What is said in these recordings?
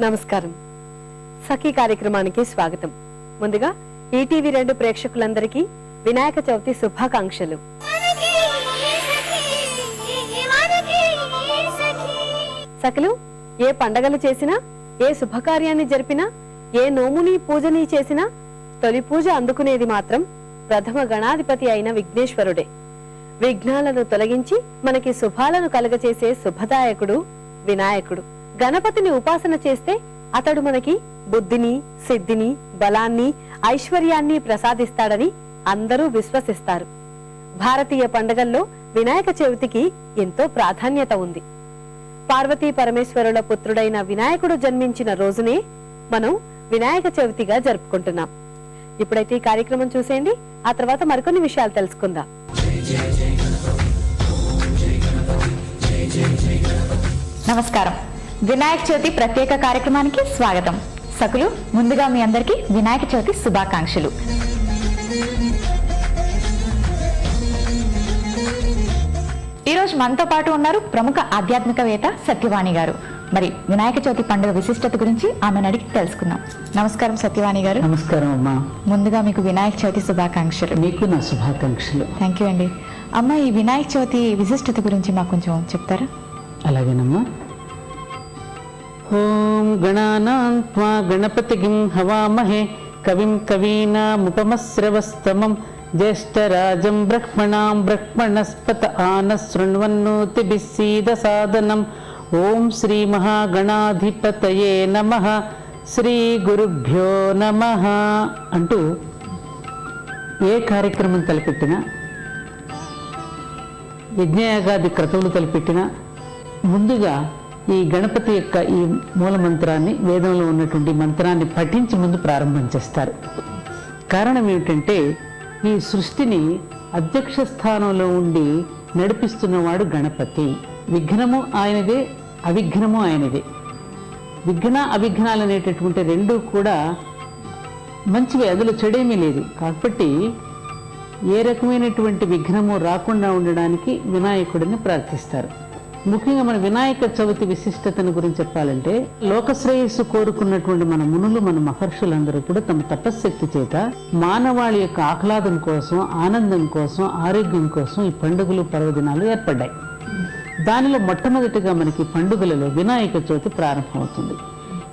నమస్కారం. సఖీ కార్యక్రమానికి స్వాగతం. ముందుగా ఈటీవీ రెండు ప్రేక్షకులందరికీ వినాయక చవితి శుభాకాంక్షలు. సఖలు ఏ పండగలు చేసినా ఏ శుభకార్యాన్ని జరిపినా ఏ నోముని పూజని చేసినా తొలి పూజ అందుకునేది మాత్రం ప్రథమ గణాధిపతి అయిన విఘ్నేశ్వరుడే. విఘ్నాలను తొలగించి మనకి శుభాలను కలగచేసే శుభదాయకుడు వినాయకుడు. గణపతిని ఉపాసన చేస్తే అతడు మనకి బుద్ధిని సిద్ధిని బలాన్ని ఐశ్వర్యాన్ని ప్రసాదిస్తాడని అందరూ విశ్వసిస్తారు. భారతీయ పండుగల్లో వినాయక చవితికి ఎంతో ప్రాధాన్యత ఉంది. పార్వతీ పరమేశ్వరుల పుత్రుడైన వినాయకుడు జన్మించిన రోజునే మనం వినాయక చవితిగా జరుపుకుంటున్నాం. ఇప్పుడైతే ఈ కార్యక్రమం చూసేయండి. ఆ తర్వాత మరికొన్ని విషయాలు తెలుసుకుందాం. నమస్కారం. వినాయక చవితి ప్రత్యేక కార్యక్రమానికి స్వాగతం. సకులు ముందుగా మీ అందరికీ వినాయక చవితి శుభాకాంక్షలు. ఈరోజు మనతో పాటు ఉన్నారు ప్రముఖ ఆధ్యాత్మికవేత్త సత్యవాణి గారు. మరి వినాయక చవితి పండుగ విశిష్టత గురించి ఆమెను అడిగి తెలుసుకుందాం. నమస్కారం సత్యవాణి గారు. నమస్కారం అమ్మా. ముందుగా మీకు వినాయక చవితి శుభాకాంక్షలు. మీకు నా శుభాకాంక్షలు. థ్యాంక్ యూ అండి. అమ్మ ఈ వినాయక చవితి విశిష్టత గురించి మాకు కొంచెం చెప్తారా? అలాగేనమ్మా. ఓం గణానాం త్వా హవామహే. కవిం కవీనాముపమశ్రవస్తమం. జ్యేష్ఠరాజం బ్రహ్మణాం బ్రహ్మణస్పత ఆన శృణ్వన్నోతిభిः సీదసాదనం. ఓం శ్రీ మహాగణాధిపతయే నమ. శ్రీ గురుభ్యో నమ. అంటూ ఏ కార్యక్రమం తలపెట్టినా యజ్ఞయాగాది క్రతువులు తలపెట్టిన ముందుగా ఈ గణపతి యొక్క ఈ మూల మంత్రాన్ని వేదంలో ఉన్నటువంటి మంత్రాన్ని పఠించి ముందు ప్రారంభం చేస్తారు. కారణం ఏమిటంటే ఈ సృష్టిని అధ్యక్ష స్థానంలో ఉండి నడిపిస్తున్నవాడు గణపతి. విఘ్నము ఆయనదే అవిఘ్నము ఆయనదే. విఘ్న అవిఘ్నాలు అనేటటువంటి రెండు కూడా మంచివి అందులో చెడేమీ లేదు. కాబట్టి ఏ రకమైనటువంటి విఘ్నము రాకుండా ఉండడానికి వినాయకుడిని ప్రార్థిస్తారు. ముఖ్యంగా మన వినాయక చవితి విశిష్టతను గురించి చెప్పాలంటే లోకశ్రేయస్సు కోరుకున్నటువంటి మన మునులు మన మహర్షులందరూ కూడా తమ తపశ్శక్తి చేత మానవాళి యొక్క ఆహ్లాదం కోసం ఆనందం కోసం ఆరోగ్యం కోసం ఈ పండుగలు పర్వదినాలు ఏర్పడ్డాయి. దానిలో మొట్టమొదటిగా మనకి పండుగలలో వినాయక చవితి ప్రారంభమవుతుంది.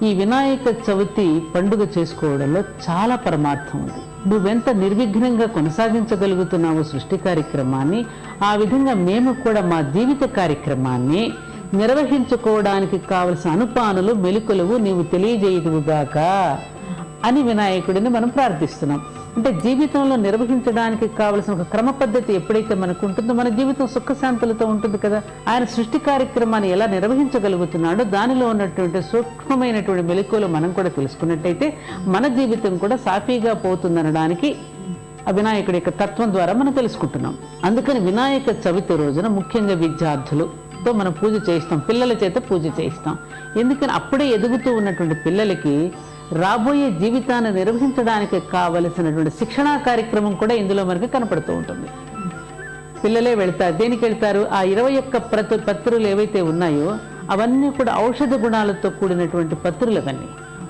ఈ వినాయక చవితి పండుగ చేసుకోవడంలో చాలా పరమార్థం ఉంది. నువ్వెంత నిర్విఘ్నంగా కొనసాగించగలుగుతున్నావు సృష్టి కార్యక్రమాన్ని ఆ విధంగా మేము కూడా మా జీవిత కార్యక్రమాన్ని నిర్వహించుకోవడానికి కావలసిన అనుపానులు మెలుకులువు నీవు తెలియజేయదువుగాక అని వినాయకుడిని మనం ప్రార్థిస్తున్నాం. అంటే జీవితంలో నిర్వహించడానికి కావలసిన ఒక క్రమ పద్ధతి ఎప్పుడైతే మనకు ఉంటుందో మన జీవితం సుఖశాంతులతో ఉంటుంది కదా. ఆయన సృష్టి కార్యక్రమాన్ని ఎలా నిర్వహించగలుగుతున్నాడో దానిలో ఉన్నటువంటి సూక్ష్మమైనటువంటి మెలకువలు మనం కూడా తెలుసుకున్నట్టయితే మన జీవితం కూడా సాఫీగా పోతుందనడానికి ఆ వినాయకుడి యొక్క తత్వం ద్వారా మనం తెలుసుకుంటున్నాం. అందుకని వినాయక చవితి రోజున ముఖ్యంగా విద్యార్థులు తో మనం పూజ చేయిస్తాం పిల్లల చేత పూజ చేయిస్తాం. ఎందుకని అప్పుడే ఎదుగుతూ ఉన్నటువంటి పిల్లలకి రాబోయే జీవితాన్ని నిర్వహించడానికి కావలసినటువంటి శిక్షణా కార్యక్రమం కూడా ఇందులో మనకి కనపడుతూ ఉంటుంది. పిల్లలే వెళ్తారు. దేనికి వెళ్తారు? ఆ ఇరవై ఒక్క ప్రతి పత్రులు ఏవైతే ఉన్నాయో అవన్నీ కూడా ఔషధ గుణాలతో కూడినటువంటి పత్రులు అవన్నీ.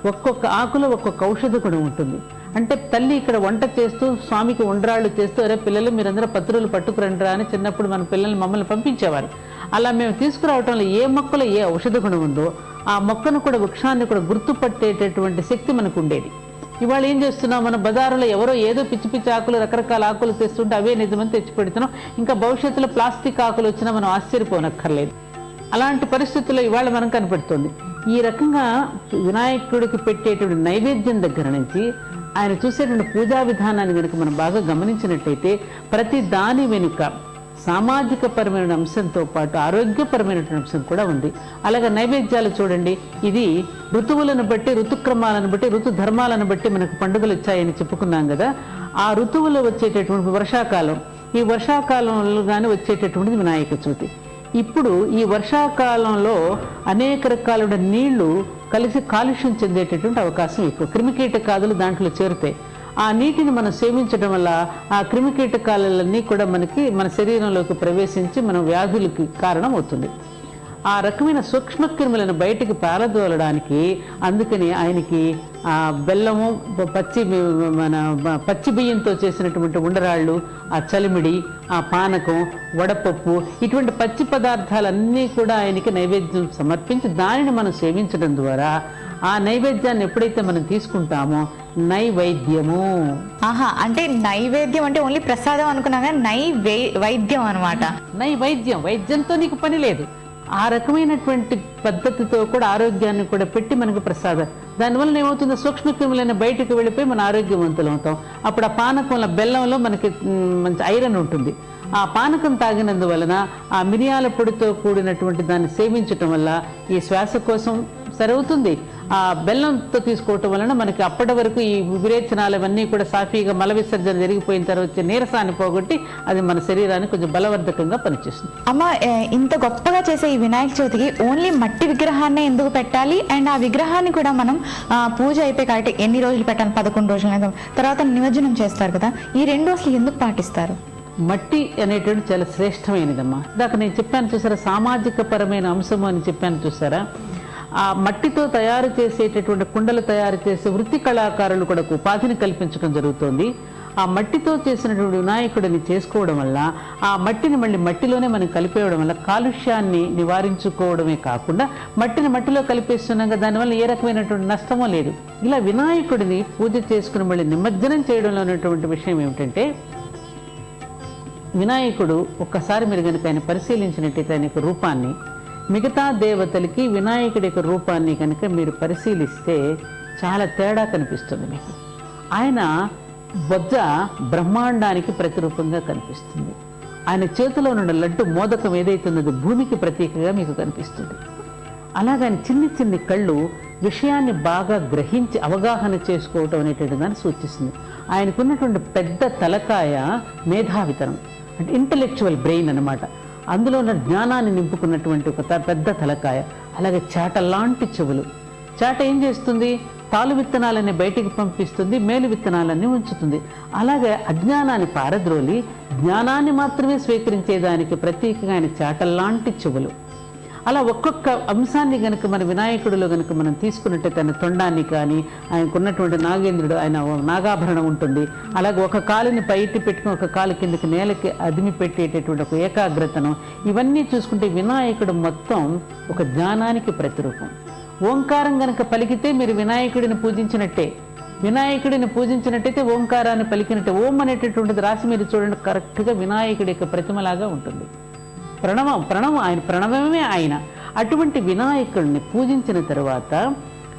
ఒక్కొక్క ఆకులో ఒక్కొక్క ఔషధ గుణం ఉంటుంది. అంటే తల్లి ఇక్కడ వంట చేస్తూ స్వామికి ఉండ్రాళ్ళు చేస్తూ అరే పిల్లలు మీరందరూ పత్రులు పట్టుకురండిరా అని చిన్నప్పుడు మన పిల్లల్ని మమ్మల్ని పంపించేవారు. అలా మేము తీసుకురావటంలో ఏ మొక్కలో ఏ ఔషధ గుణం ఉందో ఆ మొక్కను కూడా వృక్షాన్ని కూడా గుర్తుపట్టేటటువంటి శక్తి మనకు ఉండేది ఇవాళ ఏం చేస్తున్నాం మన? బజారులో ఎవరో ఏదో పిచ్చి పిచ్చి ఆకులు రకరకాల ఆకులు తెస్తుంటే అవే నిజమని తెచ్చి పెడుతున్నాం ఇంకా భవిష్యత్తులో ప్లాస్టిక్ ఆకులు వచ్చినా మనం ఆశ్చర్యపోనక్కర్లేదు. అలాంటి పరిస్థితుల్లో ఇవాళ మనం కనపడుతుంది. ఈ రకంగా వినాయకుడికి పెట్టేటువంటి నైవేద్యం దగ్గర నుంచి ఆయన చూసేటువంటి పూజా విధానాన్ని కనుక మనం బాగా గమనించినట్లయితే ప్రతి దాని వెనుక సామాజిక పరమైన అంశంతో పాటు ఆరోగ్యపరమైన అంశం కూడా ఉంది. అలాగే నైవేద్యాలు చూడండి. ఇది ఋతువులను బట్టి ఋతుక్రమాలను బట్టి ఋతు ధర్మాలను బట్టి మనకు పండుగలు వచ్చాయని చెప్పుకున్నాం కదా. ఆ ఋతువులో వచ్చేటటువంటి వర్షాకాలం ఈ వర్షాకాలంలో కానీ వచ్చేటటువంటిది వినాయక చవితి. ఇప్పుడు ఈ వర్షాకాలంలో అనేక రకాల నీళ్ళు కలిసి కాలుష్యం చెందేటటువంటి అవకాశం ఎక్కువ. క్రిమికీటకాదులు దాంట్లో చేరుతాయి. ఆ నీటిని మనం సేవించడం వల్ల ఆ క్రిమికీటకాలన్నీ కూడా మనకి మన శరీరంలోకి ప్రవేశించి మన వ్యాధులకి కారణం అవుతుంది ఆ రకమైన సూక్ష్మ క్రిములను బయటికి పారదోలడానికి అందుకని ఆయనకి ఆ బెల్లము పచ్చి మన పచ్చి బియ్యంతో చేసినటువంటి ఉండరాళ్ళు ఆ చలిమిడి ఆ పానకం వడపప్పు ఇటువంటి పచ్చి పదార్థాలన్నీ కూడా ఆయనకి నైవేద్యం సమర్పించి దానిని మనం సేవించడం ద్వారా ఆ నైవేద్యాన్ని ఎప్పుడైతే మనం తీసుకుంటామో నైవేద్యము. ఆహా అంటే నైవేద్యం అంటే ఓన్లీ ప్రసాదం అనుకున్నా కానీ నై వైద్యం అనమాట నైవేద్యం వైద్యంతో నీకు పని లేదు. ఆ రకమైనటువంటి పద్ధతితో కూడా ఆరోగ్యాన్ని కూడా పెట్టి మనకు ప్రసాదం. దానివల్ల ఏమవుతుంది? సూక్ష్మక్రిములైన బయటకు వెళ్ళిపోయి మన ఆరోగ్యవంతులు అవుతాం. అప్పుడు ఆ పానకంలో బెల్లంలో మనకి మంచి ఐరన్ ఉంటుంది. ఆ పానకం తాగినందువలన ఆ మిరియాల పొడితో కూడినటువంటి దాన్ని సేవించటం వల్ల ఈ శ్వాసకోశం సరవుతుంది ఆ బెల్లంతో తీసుకోవటం వలన మనకి అప్పటి వరకు ఈ విరేచనాలు అవన్నీ కూడా సాఫీగా మల విసర్జన జరిగిపోయిన తర్వాత వచ్చే నీరసాన్ని పోగొట్టి అది మన శరీరానికి కొంచెం బలవర్ధకంగా పనిచేస్తుంది. అమ్మ ఇంత గొప్పగా చేసే ఈ వినాయక చవితికి ఓన్లీ మట్టి విగ్రహాన్ని ఎందుకు పెట్టాలి? అండ్ ఆ విగ్రహాన్ని కూడా మనం పూజ అయిపోయి కాబట్టి ఎన్ని రోజులు పెట్టాలి? పదకొండు రోజులు తర్వాత నిమజ్జనం చేస్తారు కదా. ఈ రెండు అసలు ఎందుకు పాటిస్తారు? మట్టి అనేటువంటి చాలా శ్రేష్టమైనదమ్మా. ఇందాక నేను చెప్పాను చూసారా సామాజిక పరమైన అంశము అని చెప్పాను చూసారా? ఆ మట్టితో తయారు చేసేటటువంటి కుండలు తయారు చేసే వృత్తి కళాకారులు కూడా ఉపాధిని కల్పించడం జరుగుతోంది. ఆ మట్టితో చేసినటువంటి వినాయకుడిని చేసుకోవడం వల్ల ఆ మట్టిని మళ్ళీ మట్టిలోనే మనం కలిపేయడం వల్ల కాలుష్యాన్ని నివారించుకోవడమే కాకుండా మట్టిని మట్టిలో కలిపేస్తున్నాం కదా దానివల్ల ఏ రకమైనటువంటి నష్టమో లేదు. ఇలా వినాయకుడిని పూజ చేసుకుని మళ్ళీ నిమజ్జనం చేయడంలో ఉన్నటువంటి విషయం ఏమిటంటే వినాయకుడు ఒక్కసారి మీరు కనుక ఆయన పరిశీలించినట్టయితే ఆయన యొక్క రూపాన్ని మిగతా దేవతలకి వినాయకుడి యొక్క రూపాన్ని కనుక మీరు పరిశీలిస్తే చాలా తేడా కనిపిస్తుంది మీకు. ఆయన బొజ్జ బ్రహ్మాండానికి ప్రతిరూపంగా కనిపిస్తుంది. ఆయన చేతిలో ఉన్న లడ్డు మోదకం ఏదైతున్నదో భూమికి ప్రతీకగా మీకు కనిపిస్తుంది. అలాగని చిన్ని చిన్ని కళ్ళు విషయాన్ని బాగా గ్రహించి అవగాహన చేసుకోవటం అనేటువంటి దాన్ని సూచిస్తుంది. ఆయనకున్నటువంటి పెద్ద తలకాయ మేధావితనం అంటే ఇంటలెక్చువల్ బ్రెయిన్ అన్నమాట. అందులో ఉన్న జ్ఞానాన్ని నింపుకున్నటువంటి ఒక పెద్ద తలకాయ అలాగే చాటలాంటి చెవులు. చాట ఏం చేస్తుంది? తాలు విత్తనాలని బయటికి పంపిస్తుంది మేలు విత్తనాలన్నీ ఉంచుతుంది. అలాగే అజ్ఞానాన్ని పారద్రోలి జ్ఞానాన్ని మాత్రమే స్వీకరించేదానికి ప్రత్యేకంగా ఆయన చాటల్లాంటి చెవులు. అలా ఒక్కొక్క అంశాన్ని గనుక మన వినాయకుడిలో గనుక మనం తీసుకున్నట్టే తన తొండాన్ని కానీ ఆయనకున్నటువంటి నాగేంద్రుడు ఆయన నాగాభరణం ఉంటుంది. అలాగే ఒక కాలుని పైకి పెట్టుకుని ఒక కాలు కిందకి నేలకి అదిమి పెట్టేటటువంటి ఒక ఏకాగ్రతను ఇవన్నీ చూసుకుంటే వినాయకుడు మొత్తం ఒక జ్ఞానానికి ప్రతిరూపం. ఓంకారం గనక పలికితే మీరు వినాయకుడిని పూజించినట్టే. వినాయకుడిని పూజించినట్టయితే ఓంకారాన్ని పలికినట్టే. ఓం అనేటటువంటిది రాసి మీరు చూడండి కరెక్ట్గా వినాయకుడి యొక్క ప్రతిమలాగా ఉంటుంది. ప్రణవం ప్రణవం ఆయన ప్రణవమే ఆయన. అటువంటి వినాయకుడిని పూజించిన తరువాత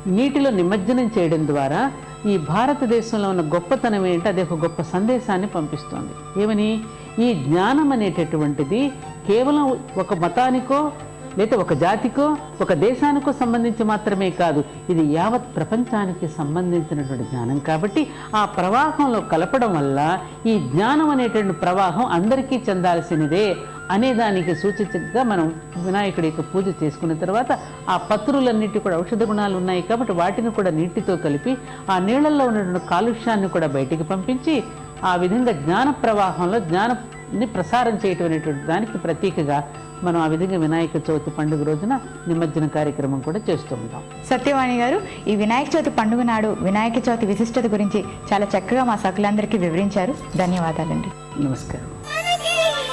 నీటిలో నిమజ్జనం చేయడం ద్వారా ఈ భారతదేశంలో ఉన్న గొప్పతనం ఏంటంటే అది ఒక గొప్ప సందేశాన్ని పంపిస్తుంది. ఏమని? ఈ జ్ఞానం అనేటటువంటిది కేవలం ఒక మతానికో లేదా ఒక జాతికో ఒక దేశానికో సంబంధించి మాత్రమే కాదు. ఇది యావత్ ప్రపంచానికి సంబంధించినటువంటి జ్ఞానం కాబట్టి ఆ ప్రవాహంలో కలపడం వల్ల ఈ జ్ఞానం అనేటువంటి ప్రవాహం అందరికీ చెందాల్సినదే. అనే దానికి సూచించగా మనం వినాయకుడి యొక్క పూజ చేసుకున్న తర్వాత ఆ పత్రులన్నిటి కూడా ఔషధ గుణాలు ఉన్నాయి కాబట్టి వాటిని కూడా నీటితో కలిపి ఆ నీళ్ళల్లో ఉన్నటువంటి కాలుష్యాన్ని కూడా బయటికి పంపించి ఆ విధంగా జ్ఞాన ప్రవాహంలో జ్ఞానాన్ని ప్రసారం చేయటం అనేటువంటి దానికి ప్రతీకగా మనం ఆ విధంగా వినాయక చవితి పండుగ రోజున నిమజ్జన కార్యక్రమం కూడా చేస్తూ ఉంటాం. సత్యవాణి గారు ఈ వినాయక చవితి పండుగ నాడు వినాయక చవితి విశిష్టత గురించి చాలా చక్కగా మా సకులందరికీ వివరించారు. ధన్యవాదాలండి. నమస్కారం.